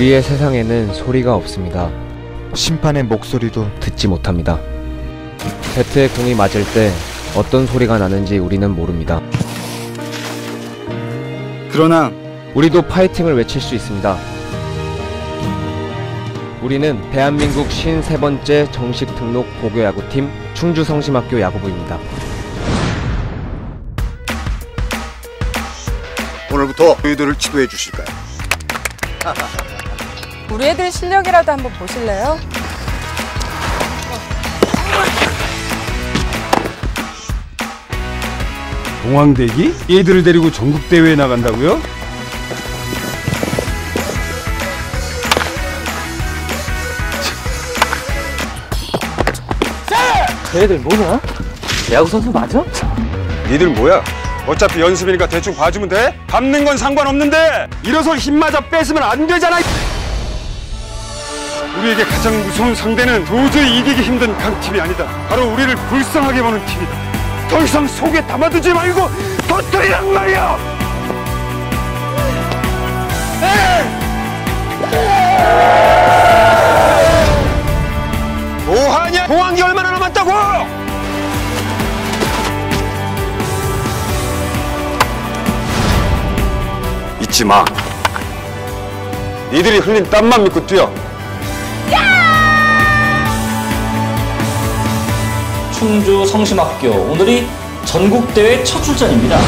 우리의 세상에는 소리가 없습니다. 심판의 목소리도 듣지 못합니다. 배트의 공이 맞을 때 어떤 소리가 나는지 우리는 모릅니다. 그러나 우리도 파이팅을 외칠 수 있습니다. 우리는 대한민국 53번째 정식 등록 고교 야구팀 충주성심학교 야구부입니다. 오늘부터 저희들을 지도해 주실까요? 우리 애들 실력이라도 한번 보실래요? 동황대기? 얘들을 데리고 전국대회에 나간다고요? 니들 뭐야? 어차피 연습이니까 대충 봐주면 돼? 밟는 건 상관없는데 일어서 힘마저 뺏으면 안 되잖아 우리에게 가장 무서운 상대는 도저히 이기기 힘든 강팀이 아니다. 바로 우리를 불쌍하게 보는 팀이다. 더 이상 속에 담아두지 말고 터뜨리란 말이야! 뭐하냐? 공항이 얼마나 남았다고! 잊지 마. 니들이 흘린 땀만 믿고 뛰어. 충주 성심학교. 오늘이 전국대회 첫 출전입니다.